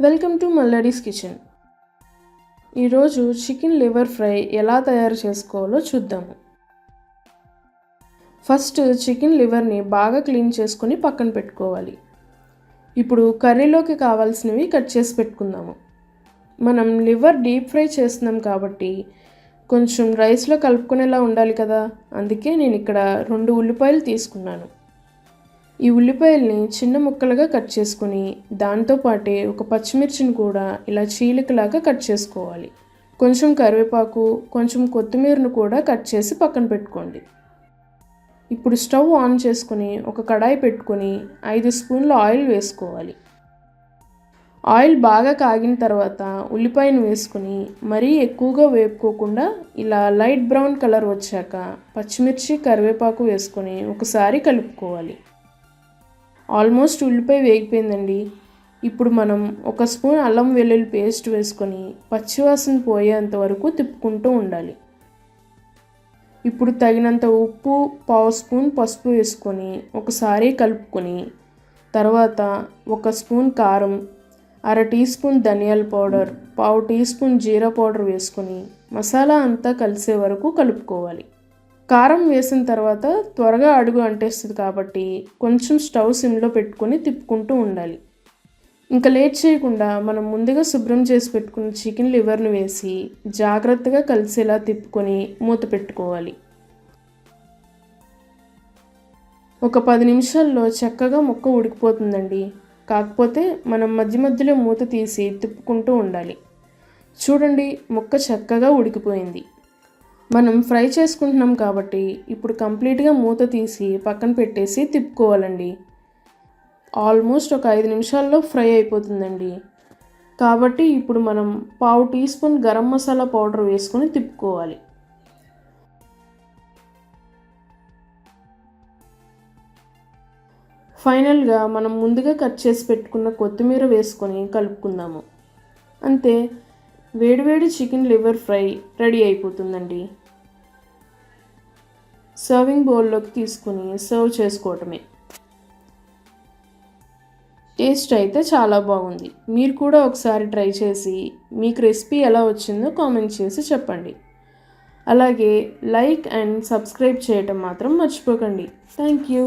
Welcome to Malladi's kitchen. ఈరోజు chicken liver fry ఎలా తయారు చేసుకోవాలో చూద్దాము. ఫస్ట్ చికెన్ లివర్ని బాగా క్లీన్ చేసుకొని పక్కన పెట్టుకోవాలి. ఇప్పుడు కర్రీలోకి కావాల్సినవి కట్ చేసి పెట్టుకుందాము. మనం లివర్ డీప్ ఫ్రై చేస్తున్నాం కాబట్టి కొంచెం రైస్లో కలుపుకునేలా ఉండాలి కదా. అందుకే నేను ఇక్కడ రెండు ఉల్లిపాయలు తీసుకున్నాను. ఈ ఉల్లిపాయల్ని చిన్న ముక్కలుగా కట్ చేసుకుని దాంతోపాటే ఒక పచ్చిమిర్చిని కూడా ఇలా చీలికలాగా కట్ చేసుకోవాలి. కొంచెం కరివేపాకు కొంచెం కొత్తిమీరను కూడా కట్ చేసి పక్కన పెట్టుకోండి. ఇప్పుడు స్టవ్ ఆన్ చేసుకుని ఒక కడాయి పెట్టుకొని ఐదు స్పూన్ల ఆయిల్ వేసుకోవాలి. ఆయిల్ బాగా కాగిన తర్వాత ఉల్లిపాయను వేసుకుని మరీ ఎక్కువగా వేపుకోకుండా ఇలా లైట్ బ్రౌన్ కలర్ వచ్చాక పచ్చిమిర్చి కరివేపాకు వేసుకొని ఒకసారి కలుపుకోవాలి. ఆల్మోస్ట్ ఉల్లిపాయ వేగిపోయిందండి. ఇప్పుడు మనం ఒక స్పూన్ అల్లం వెల్లుల్లి పేస్ట్ వేసుకొని పచ్చివాసన పోయేంత వరకు తిప్పుకుంటూ ఉండాలి. ఇప్పుడు తగినంత ఉప్పు పావు స్పూన్ పసుపు వేసుకొని ఒకసారి కలుపుకొని తర్వాత ఒక స్పూన్ కారం అర టీ స్పూన్ ధనియాల పౌడర్ పావు టీ స్పూన్ జీరా పౌడర్ వేసుకొని మసాలా అంతా కలిసే వరకు కలుపుకోవాలి. కారం వేసిన తర్వాత త్వరగా అడుగు అంటేస్తుంది కాబట్టి కొంచెం స్టవ్ సిమ్లో పెట్టుకొని తిప్పుకుంటూ ఉండాలి. ఇంకా లేట్ చేయకుండా మనం ముందుగా శుభ్రం చేసి పెట్టుకున్న చికెన్ లివర్ను వేసి జాగ్రత్తగా కలిసేలా తిప్పుకొని మూత పెట్టుకోవాలి. ఒక పది నిమిషాల్లో చక్కగా ముక్క ఉడికిపోతుందండి. కాకపోతే మనం మధ్య మధ్యలో మూత తీసి తిప్పుకుంటూ ఉండాలి. చూడండి ముక్క చక్కగా ఉడికిపోయింది. మనం ఫ్రై చేసుకుంటున్నాం కాబట్టి ఇప్పుడు కంప్లీట్గా మూత తీసి పక్కన పెట్టేసి తిప్పుకోవాలండి. ఆల్మోస్ట్ ఒక ఐదు నిమిషాల్లో ఫ్రై అయిపోతుందండి. కాబట్టి ఇప్పుడు మనం పావు teaspoon garam masala powder వేసుకొని తిప్పుకోవాలి. ఫైనల్గా మనం ముందుగా కట్ చేసి పెట్టుకున్న కొత్తిమీర వేసుకొని కలుపుకుందాము. అంతే వేడివేడి చికెన్ లివర్ ఫ్రై రెడీ అయిపోతుందండి. సర్వింగ్ బౌల్లోకి తీసుకుని సర్వ్ చేసుకోవటమే. టేస్ట్ అయితే చాలా బాగుంది. మీరు కూడా ఒకసారి ట్రై చేసి మీకు రెసిపీ ఎలా వచ్చిందో కామెంట్ చేసి చెప్పండి. అలాగే లైక్ అండ్ సబ్స్క్రైబ్ చేయటం మాత్రం మర్చిపోకండి. Thank you.